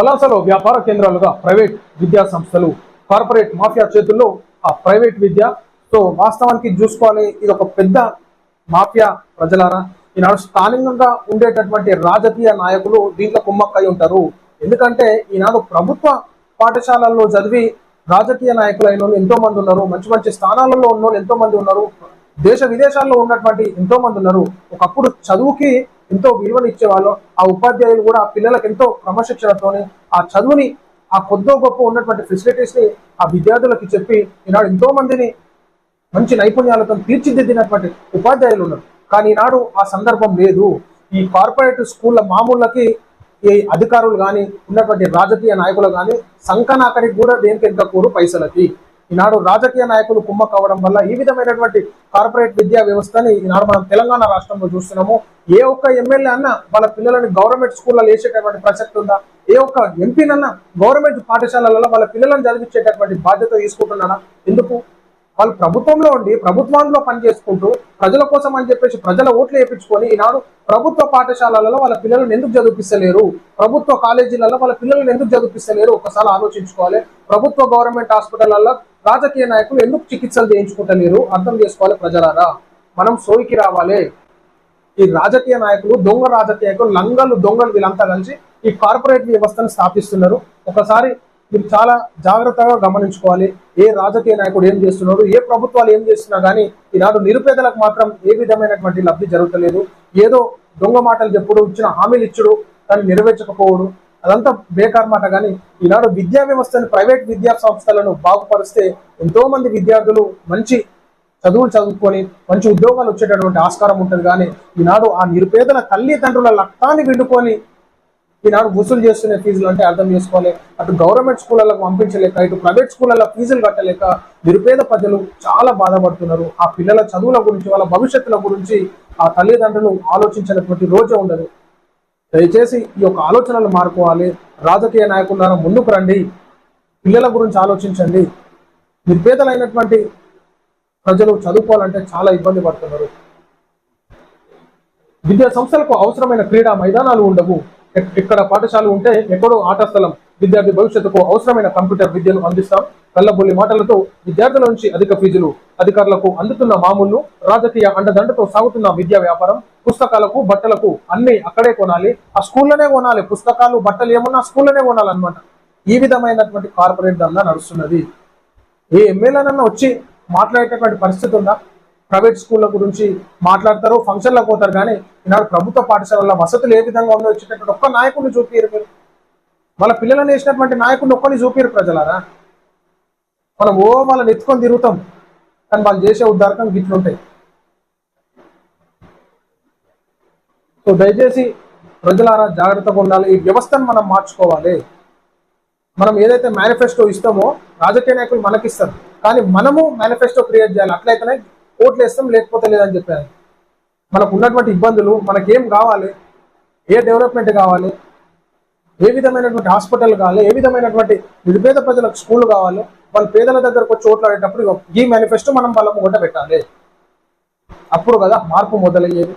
పలాసలో వ్యాపార కేంద్రాలుగా ప్రైవేట్ విద్యా సంస్థలు కార్పొరేట్ మాఫియా చేతుల్లో ఆ ప్రైవేట్ విద్య. సో వాస్తవానికి చూసుకోవాలి ఇది ఒక పెద్ద మాఫియా ప్రజలారా. ఈనాడు స్థానికంగా ఉండేటటువంటి రాజకీయ నాయకులు దీంట్లో కుమ్మక్కై ఉంటారు. ఎందుకంటే ఈనాడు ప్రభుత్వ పాఠశాలల్లో చదివి రాజకీయ నాయకులైన వాళ్ళు ఎంతో మంది ఉన్నారు. మంచి మంచి స్థానాలలో ఉన్న వాళ్ళు ఎంతో మంది ఉన్నారు. దేశ విదేశాల్లో ఉన్నటువంటి ఎంతో మంది ఉన్నారు. ఒకప్పుడు చదువుకి ఎంతో విలువనిచ్చేవాళ్ళు ఆ ఉపాధ్యాయులు కూడా ఆ పిల్లలకు ఎంతో క్రమశిక్షణతోని ఆ చదువుని ఆ కొద్దో గొప్ప ఉన్నటువంటి ఫెసిలిటీస్ని ఆ విద్యార్థులకి చెప్పి ఈనాడు ఎంతో మందిని మంచి నైపుణ్యాలతో తీర్చిదిద్దినటువంటి ఉపాధ్యాయులు ఉన్నారు. కానీ ఈనాడు ఆ సందర్భం లేదు. ఈ కార్పొరేట్ స్కూళ్ళ మామూళ్ళకి ఈ అధికారులు కానీ ఉన్నటువంటి రాజకీయ నాయకులు కానీ సంకనాకరికి కూడా దేనికి ఎంత కూరు పైసలకి. ఈనాడు రాజకీయ నాయకులు కుమ్మ కావడం వల్ల ఈ విధమైనటువంటి కార్పొరేట్ విద్యా వ్యవస్థని ఈనాడు మనం తెలంగాణ రాష్ట్రంలో చూస్తున్నాము. ఏ ఒక్క ఎమ్మెల్యే అన్న వాళ్ళ పిల్లలని గవర్నమెంట్ స్కూల్లో వేసేటటువంటి ప్రసక్తి ఉందా? ఏ ఒక్క ఎంపీనన్నా గవర్నమెంట్ పాఠశాలలలో వాళ్ళ పిల్లలను చదివించేటటువంటి బాధ్యత తీసుకుంటున్నారా ఎందుకు? వాళ్ళు ప్రభుత్వంలో ఉండి ప్రభుత్వంలో పనిచేసుకుంటూ ప్రజల కోసం అని చెప్పేసి ప్రజల ఓట్లు వేయించుకొని ఈనాడు ప్రభుత్వ పాఠశాలలలో వాళ్ళ పిల్లలను ఎందుకు చదివిపిస్తలేరు? ప్రభుత్వ కాలేజీలలో వాళ్ళ పిల్లలను ఎందుకు చదివిపిస్తలేరు? ఒకసారి ఆలోచించుకోవాలి. ప్రభుత్వ గవర్నమెంట్ హాస్పిటల్లో రాజకీయ నాయకులు ఎందుకు చికిత్సలు చేయించుకుంటలేరు? అర్థం చేసుకోవాలి ప్రజలారా. మనం సోయికి రావాలి. ఈ రాజకీయ నాయకులు దొంగ రాజకీయ నాయకులు లంగలు దొంగలు వీళ్ళంతా కలిసి ఈ కార్పొరేట్ వ్యవస్థను స్థాపిస్తున్నారు. ఒకసారి మీరు చాలా జాగ్రత్తగా గమనించుకోవాలి. ఏ రాజకీయ నాయకుడు ఏం చేస్తున్నాడు? ఏ ప్రభుత్వాలు ఏం చేస్తున్నా కానీ ఈనాడు నిరుపేదలకు మాత్రం ఏ విధమైనటువంటి లబ్ధి జరుగుతలేదు. ఏదో దొంగ మాటలు చెప్పుడు ఇచ్చిన హామీలు ఇచ్చుడు దాన్ని నెరవేర్చకపోవడు. అదంతా బేకార్ మాట కానీ ఈనాడు విద్యా వ్యవస్థను ప్రైవేట్ విద్యా సంస్థలను బాగుపరిస్తే ఎంతో మంది విద్యార్థులు మంచి చదువులు చదువుకొని మంచి ఉద్యోగాలు వచ్చేటటువంటి ఆస్కారం ఉంటుంది. కానీ ఈనాడు ఆ నిరుపేదల తల్లిదండ్రుల లక్ష్యాన్ని విండుకొని ఈనాడు వసూలు చేస్తున్న ఫీజులు అంటే అర్థం చేసుకోవాలి. అటు గవర్నమెంట్ స్కూళ్ళకు పంపించలేక ఇటు ప్రైవేట్ స్కూళ్ళలో ఫీజులు కట్టలేక నిరుపేద ప్రజలు చాలా బాధపడుతున్నారు. ఆ పిల్లల చదువుల గురించి వాళ్ళ భవిష్యత్తుల గురించి ఆ తల్లిదండ్రులు ఆలోచించినటువంటి రోజే ఉండదు. దయచేసి ఈ యొక్క ఆలోచనలు మారుకోవాలి. రాజకీయ నాయకులను ముందుకు రండి. పిల్లల గురించి ఆలోచించండి. నిర్భేదలైనటువంటి ప్రజలు చదువుకోవాలంటే చాలా ఇబ్బంది పడుతున్నారు. విద్యా సంస్థలకు అవసరమైన క్రీడా మైదానాలు ఉండవు. ఇక్కడ పాఠశాల ఉంటే ఎక్కడో ఆట స్థలం విద్యార్థి భవిష్యత్తుకు అవసరమైన కంప్యూటర్ విద్యను అందిస్తాం. కళ్ళబొల్లి మాటలతో విద్యార్థుల నుంచి అధిక ఫీజులు అధికారులకు అందుతున్న మామూలు రాజకీయ అండదండతో సాగుతున్న విద్యా వ్యాపారం పుస్తకాలకు బట్టలకు అన్ని అక్కడే కొనాలి. ఆ స్కూల్లోనే కొనాలి. పుస్తకాలు బట్టలు ఏమన్నా స్కూల్లోనే కొనాలన్నమాట. ఈ విధమైనటువంటి కార్పొరేట్ దందా నడుస్తున్నది. ఏ ఎమ్మెల్యేనన్నా వచ్చి మాట్లాడేటటువంటి పరిస్థితి ఉందా? ప్రైవేట్ స్కూళ్ళ గురించి మాట్లాడతారు ఫంక్షన్లకు పోతారు కానీ ఈనాడు ప్రభుత్వ పాఠశాలల వసతులు ఏ విధంగా ఉందో వచ్చేటటువంటి ఒక్క నాయకుడిని చూపిరు మీరు. వాళ్ళ పిల్లలను వేసినటువంటి నాయకుడిని ఒక్కని చూపిరు ప్రజలారా? మనం ఓ వాళ్ళని ఎత్తుకొని తిరుగుతాం. కానీ వాళ్ళు చేసే ఉద్దారకం గిట్లుంటాయి. సో దయచేసి ప్రజలారా జాగ్రత్తగా ఉండాలి. ఈ వ్యవస్థను మనం మార్చుకోవాలి. మనం ఏదైతే మేనిఫెస్టో ఇస్తామో రాజకీయ నాయకులు మనకిస్తారు. కానీ మనము మేనిఫెస్టో క్రియేట్ చేయాలి. అట్లయితేనే ఓట్లు వేస్తాం లేకపోతే లేదని చెప్పారు. మనకు ఉన్నటువంటి ఇబ్బందులు మనకేం కావాలి? ఏ డెవలప్మెంట్ కావాలి? ఏ విధమైనటువంటి హాస్పిటల్ కావాలి? ఏ విధమైనటువంటి నిరుపేద ప్రజలకు స్కూల్ కావాలి? వాళ్ళ పేదల దగ్గరకు వచ్చి ఓట్లాడేటప్పుడు ఈ మేనిఫెస్టో మనం వాళ్ళ ముంగట పెట్టాలి. అప్పుడు కదా మార్పు మొదలయ్యేది.